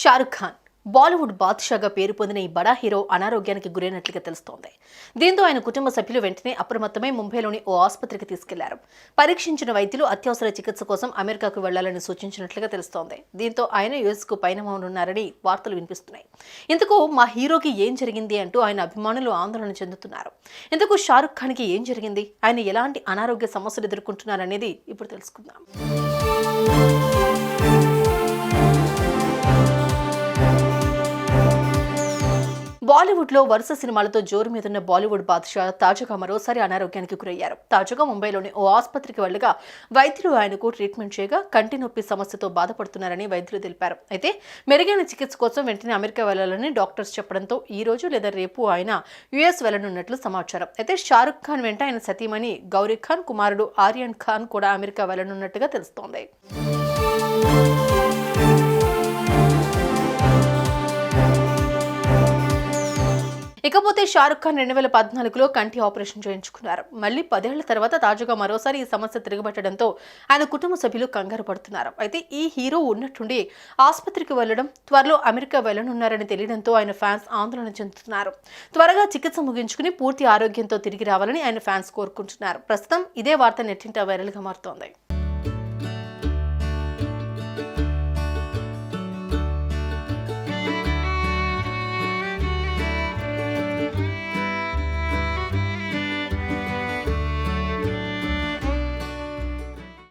షారుఖ్ ఖాన్. బాలీవుడ్ బాద్షాగా పేరు పొందిన ఈ బడా హీరో అనారోగ్యానికి గురైనట్లుగా తెలుస్తోంది. దీంతో ఆయన కుటుంబ సభ్యులు వెంటనే అప్రమత్తమై ముంబైలోని ఓ ఆసుపత్రికి తీసుకెళ్ళారు. పరీక్షించిన వైద్యులు అత్యవసర చికిత్స కోసం అమెరికాకు వెళ్ళాలని సూచించినట్లుగా తెలుస్తోంది. దీంతో ఆయన యుఎస్కు పయనమవునున్నారని వార్తలు వినిపిస్తున్నాయి. ఇందుకు మా హీరోకి ఏం జరిగింది అంటూ ఆయన అభిమానులు ఆందోళన చెందుతున్నారు. ఇందుకు షారుఖ్ ఖాన్కి ఏం జరిగింది? ఆయన ఎలాంటి అనారోగ్య సమస్యలు ఎదుర్కొంటున్నారనేది ఇప్పుడు తెలుసుకుందాం. బాలీవుడ్లో వరుస సినిమాలతో జోరు మీదున్న బాలీవుడ్ బాద్షా తాజాగా మరోసారి అనారోగ్యానికి గురయ్యారు. తాజాగా ముంబైలోని ఓ ఆసుపత్రికి వెళ్ళగా వైద్యులు ఆయనకు ట్రీట్మెంట్ చేయగా కంటి నొప్పి సమస్యతో బాధపడుతున్నారని వైద్యులు తెలిపారు. అయితే మెరుగైన చికిత్స కోసం వెంటనే అమెరికా వెళ్ళాలని డాక్టర్స్ చెప్పడంతో ఈ రోజు లేదా రేపు ఆయన యుఎస్ వెళ్ళనున్నట్లు సమాచారం. అయితే షారుఖ్ ఖాన్ వెంట ఆయన సతీమణి గౌరీ ఖాన్ కుమారుడు ఆర్యన్ ఖాన్ కూడా అమెరికా వెళ్ళనున్నట్టుగా తెలుస్తోంది. ఇకపోతే షారుఖ్ ఖాన్ రెండు వేల పద్నాలుగులో కంటి ఆపరేషన్ చేయించుకున్నారు. మళ్ళీ పదేళ్ళ తర్వాత తాజాగా మరోసారి ఈ సమస్య తిరగబట్టడంతో ఆయన కుటుంబ సభ్యులు కంగారు పడుతున్నారు. అయితే ఈ హీరో ఉన్నట్టుండి ఆసుపత్రికి వెళ్ళడం త్వరలో అమెరికా వెళ్ళనున్నారని తెలియడంతో ఆయన ఫ్యాన్స్ ఆందోళన చెందుతున్నారు. త్వరగా చికిత్స ముగించుకుని పూర్తి ఆరోగ్యంతో తిరిగి రావాలని ఆయన ఫ్యాన్స్ కోరుకుంటున్నారు. ప్రస్తుతం ఇదే వార్త నెట్టింట వైరల్గా మారుతోంది.